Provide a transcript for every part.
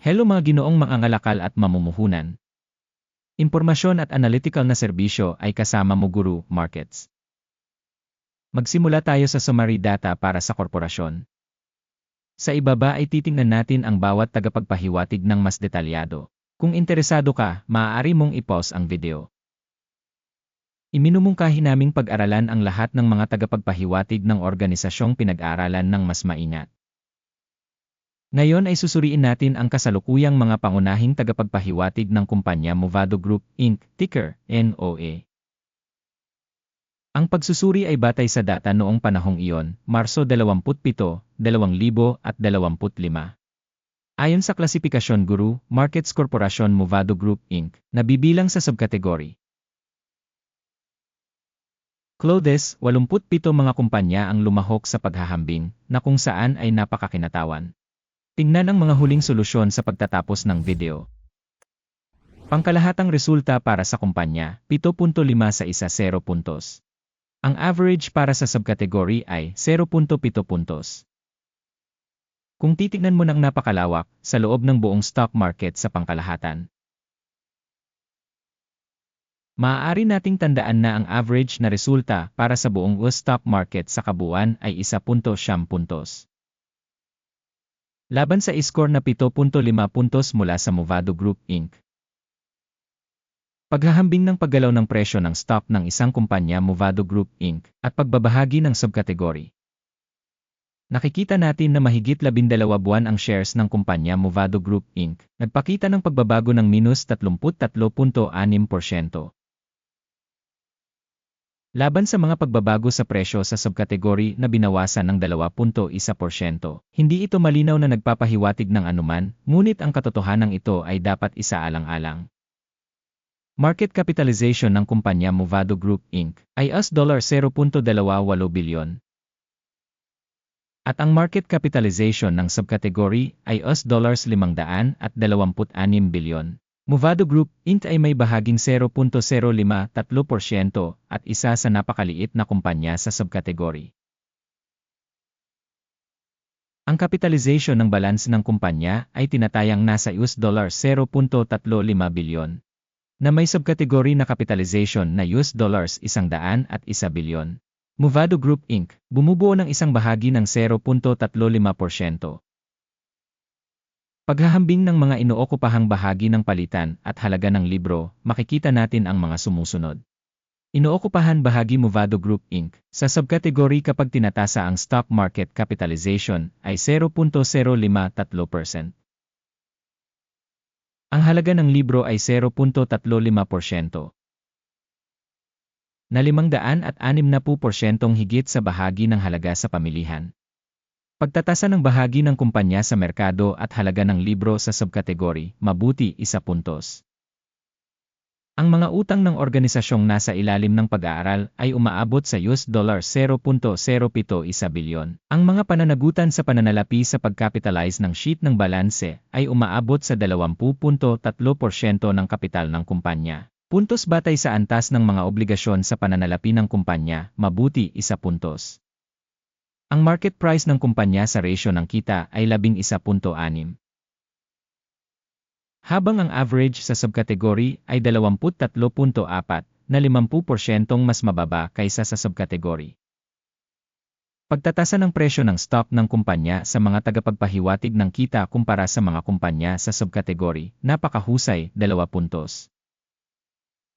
Hello mga ginoong mangangalakal at mamumuhunan. Impormasyon at analytical na serbisyo ay kasama mo Guru Markets. Magsimula tayo sa summary data para sa korporasyon. Sa ibaba ay titingnan natin ang bawat tagapagpahiwatig ng mas detalyado. Kung interesado ka, maaari mong i-pause ang video. Iminumungkahi naming pag-aralan ang lahat ng mga tagapagpahiwatig ng organisasyong pinag-aralan ng mas maingat. Ngayon ay susuriin natin ang kasalukuyang mga pangunahing tagapagpahiwatig ng kumpanya Movado Group Inc., ticker NOA. Ang pagsusuri ay batay sa data noong panahong iyon, Marso 27, 2025. Ayon sa klasifikasyon Guru, Markets Corporation Movado Group Inc., nabibilang sa subkategory Clothes, 87 mga kumpanya ang lumahok sa paghahambing, na kung saan ay napakakinatawan. Tingnan ang mga huling solusyon sa pagtatapos ng video. Pangkalahatang resulta para sa kumpanya, 7.5 sa isa 0 puntos. Ang average para sa subcategory ay 0.7 puntos. Kung titignan mo ng napakalawak sa loob ng buong stock market sa pangkalahatan, Maaari nating tandaan na ang average na resulta para sa buong stock market sa kabuuan ay 1.7 puntos. Laban sa score na 7.5 puntos mula sa Movado Group Inc. Paghahambing ng paggalaw ng presyo ng stock ng isang kumpanya Movado Group Inc. at pagbabahagi ng subkategory. Nakikita natin na mahigit 12 buwan ang shares ng kumpanya Movado Group Inc. Nagpakita ng pagbabago ng minus 33.6%. Laban sa mga pagbabago sa presyo sa subkategory na binawasan ng 2.1%, hindi ito malinaw na nagpapahiwatig ng anuman, ngunit ang katotohanan ito ay dapat isaalang-alang. Market capitalization ng kumpanya Movado Group Inc. ay US $0.28 bilyon. At ang market capitalization ng subkategory ay US $526 bilyon. Movado Group, Inc. ay may bahaging 0.053% at isa sa napakaliit na kumpanya sa subkategory. Ang capitalization ng balance ng kumpanya ay tinatayang nasa US dollar 0.35 bilyon, na may subkategory na capitalization na US dollars 100 at 1 bilyon. Movado Group Inc. bumubuo ng isang bahagi ng 0.35%. Paghahambing ng mga inookupahang bahagi ng palitan at halaga ng libro, makikita natin ang mga sumusunod. Inookupahan bahagi Movado Group Inc. Sa subkategory kapag tinatasa ang stock market capitalization ay 0.053%. Ang halaga ng libro ay 0.35%. Na 500 at 60% higit sa bahagi ng halaga sa pamilihan. Pagtatasa ng bahagi ng kumpanya sa merkado at halaga ng libro sa subkategory, mabuti isa puntos. Ang mga utang ng organisasyong nasa ilalim ng pag-aaral ay umaabot sa US dollar 0.071 bilyon. Ang mga pananagutan sa pananalapi sa pagkapitalize ng sheet ng balanse ay umaabot sa 20.3% ng kapital ng kumpanya. Puntos batay sa antas ng mga obligasyon sa pananalapi ng kumpanya, mabuti isa puntos. Ang market price ng kumpanya sa ratio ng kita ay 11.6. Habang ang average sa subkategory ay 23.4 na 50% mas mababa kaysa sa subkategory. Pagtatasa ng presyo ng stock ng kumpanya sa mga tagapagpahiwatig ng kita kumpara sa mga kumpanya sa subkategory, napakahusay, 2 puntos.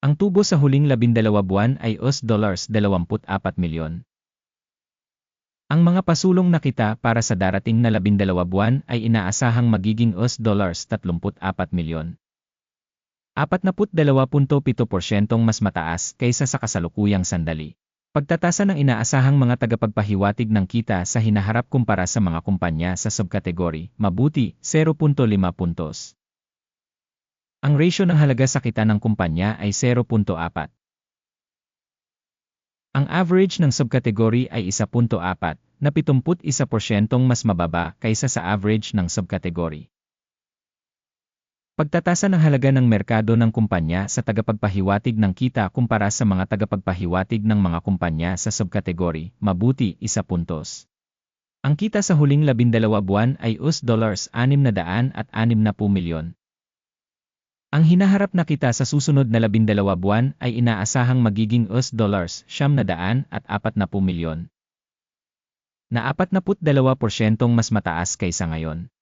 Ang tubo sa huling 12 buwan ay US dollars 24 milyon. Ang mga pasulong na kita para sa darating na 12 buwan ay inaasahang magiging US dollars 34 milyon. 42.7% mas mataas kaysa sa kasalukuyang sandali. Pagtatasa ng inaasahang mga tagapagpahiwatig ng kita sa hinaharap kumpara sa mga kumpanya sa subkategory, mabuti, 0.5 puntos. Ang ratio ng halaga sa kita ng kumpanya ay 0.4. Ang average ng subkategory ay 1.4, na 71% mas mababa kaysa sa average ng subkategory. Pagtatasa ng halaga ng merkado ng kumpanya sa tagapagpahiwatig ng kita kumpara sa mga tagapagpahiwatig ng mga kumpanya sa subkategory, mabuti, isa puntos. Ang kita sa huling labindalawa buwan ay US dollars 600 at 60 milyon. Ang hinaharap na kita sa susunod na labindalawa buwan ay inaasahang magiging US dollars 700 at 40 milyon. Na 42% mas mataas kaysa ngayon.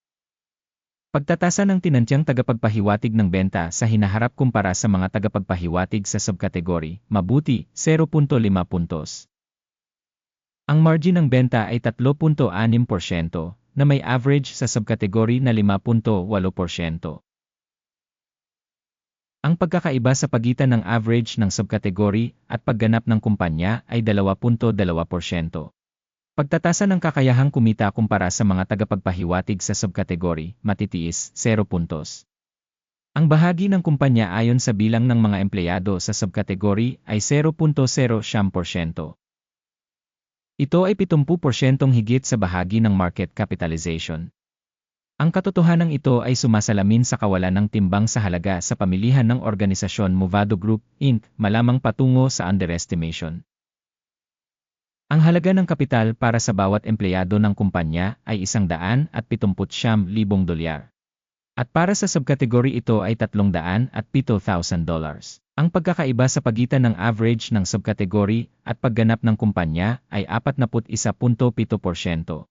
Pagtatasa ng tinantyang tagapagpahiwatig ng benta sa hinaharap kumpara sa mga tagapagpahiwatig sa subkategory, mabuti, 0.5 puntos. Ang margin ng benta ay 3.6% na may average sa subkategory na 5.8%. Ang pagkakaiba sa pagitan ng average ng subkategory at pagganap ng kumpanya ay 2.2%. Pagtatasa ng kakayahang kumita kumpara sa mga tagapagpahiwatig sa subkategory, matitiis, 0 puntos. Ang bahagi ng kumpanya ayon sa bilang ng mga empleyado sa subkategory ay 0.0 Ito ay 70% higit sa bahagi ng market capitalization. Ang katotohanan ito ay sumasalamin sa kawalan ng timbang sa halaga sa pamilihan ng organisasyon Movado Group, Inc., malamang patungo sa underestimation. Ang halaga ng kapital para sa bawat empleyado ng kumpanya ay 179,000 dolyar. At para sa subkategory ito ay 307,000 dollars. Ang pagkakaiba sa pagitan ng average ng subkategory at pagganap ng kumpanya ay 41.7%.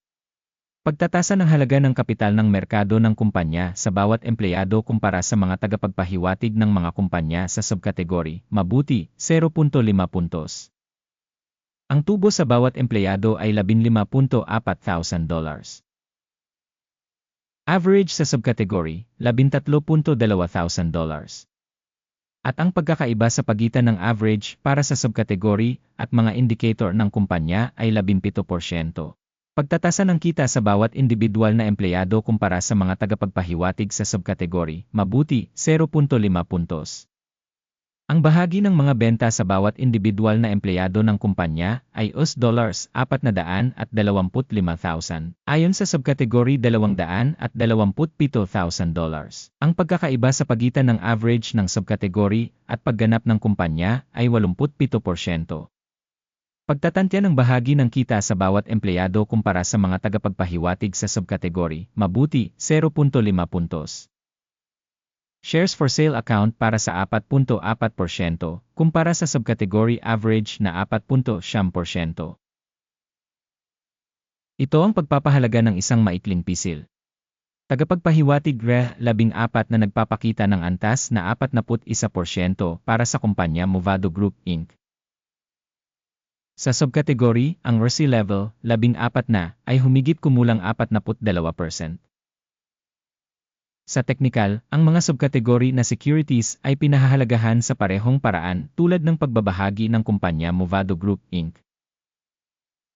Pagtatasa ng halaga ng kapital ng merkado ng kumpanya sa bawat empleyado kumpara sa mga tagapagpahiwatig ng mga kumpanya sa subkategory, mabuti, 0.5 puntos. Ang tubo sa bawat empleyado ay 15.4 dollars. Average sa subcategory, 13.2 dollars. At ang pagkakaiba sa pagitan ng average para sa subcategory at mga indicator ng kumpanya ay 17%. Pagtatasa ng kita sa bawat individual na empleyado kumpara sa mga tagapagpahiwatig sa subcategory, mabuti, 0.5 puntos. Ang bahagi ng mga benta sa bawat individual na empleyado ng kumpanya ay US dollars 425,000 ayon sa subkategory 227,000 dollars. Ang pagkakaiba sa pagitan ng average ng subkategory at pagganap ng kumpanya ay 87%. Pagtatantya ng bahagi ng kita sa bawat empleyado kumpara sa mga tagapagpahiwatig sa subkategory, mabuti, 0.5 puntos. Shares for sale account para sa 4.4% kumpara sa subcategory average na 4.7%. Ito ang pagpapahalaga ng isang maikling pisil. Tagapagpahiwatig RE 14 na nagpapakita ng antas na 41% para sa kumpanya Movado Group Inc. Sa subcategory, ang RC level, 14 na, ay humigit kumulang 42%. Sa teknikal, ang mga subkategory na securities ay pinahahalagahan sa parehong paraan tulad ng pagbabahagi ng kumpanya Movado Group Inc.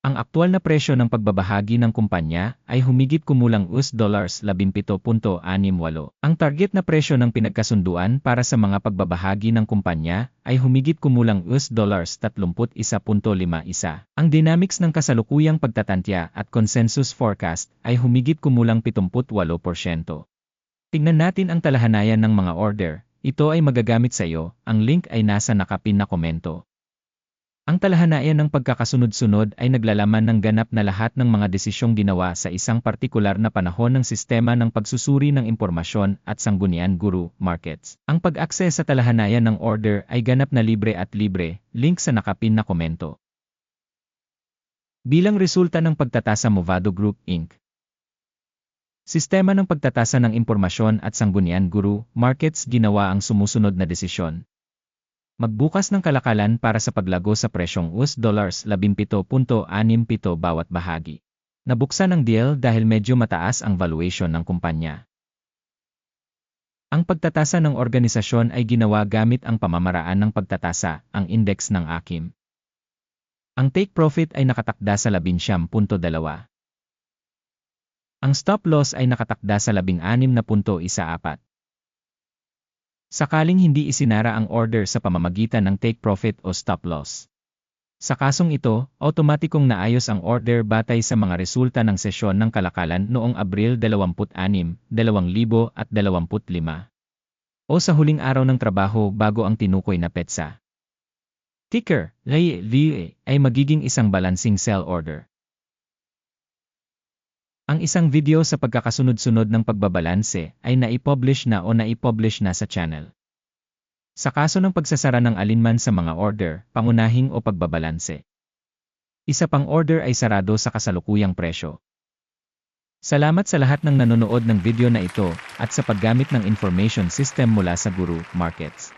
Ang aktual na presyo ng pagbabahagi ng kumpanya ay humigit kumulang US dollars 17.68. Ang target na presyo ng pinagkasunduan para sa mga pagbabahagi ng kumpanya ay humigit kumulang US dollars 31.51. Ang dynamics ng kasalukuyang pagtatantya at consensus forecast ay humigit kumulang 78%. Tingnan natin ang talahanayan ng mga order. Ito ay magagamit sa iyo, ang link ay nasa nakapin na komento. Ang talahanayan ng pagkakasunod-sunod ay naglalaman ng ganap na lahat ng mga desisyong ginawa sa isang partikular na panahon ng sistema ng pagsusuri ng impormasyon at sanggunian guru markets. Ang pag-access sa talahanayan ng order ay ganap na libre at libre, link sa nakapin na komento. Bilang resulta ng pagtatasa Movado Group Inc. Sistema ng pagtatasa ng impormasyon at sanggunian guru, markets ginawa ang sumusunod na desisyon. Magbukas ng kalakalan para sa paglago sa presyong US dollars 17.67 bawat bahagi. Nabuksan ang deal dahil medyo mataas ang valuation ng kumpanya. Ang pagtatasa ng organisasyon ay ginawa gamit ang pamamaraan ng pagtatasa, ang index ng AKIM. Ang take profit ay nakatakda sa 11.2. Ang stop loss ay nakatakda sa 16.14. Sakaling hindi isinara ang order sa pamamagitan ng take profit o stop loss. Sa kasong ito, automatikong naayos ang order batay sa mga resulta ng sesyon ng kalakalan noong Abril 26, 2025 o sa huling araw ng trabaho bago ang tinukoy na petsa. Ticker, LAE, ay magiging isang balancing sell order. Ang isang video sa pagkakasunod-sunod ng pagbabalanse ay naipublish na o naipublish na sa channel. Sa kaso ng pagsasara ng alinman sa mga order, pangunahing o pagbabalanse. Isa pang order ay sarado sa kasalukuyang presyo. Salamat sa lahat ng nanonood ng video na ito at sa paggamit ng information system mula sa Guru Markets.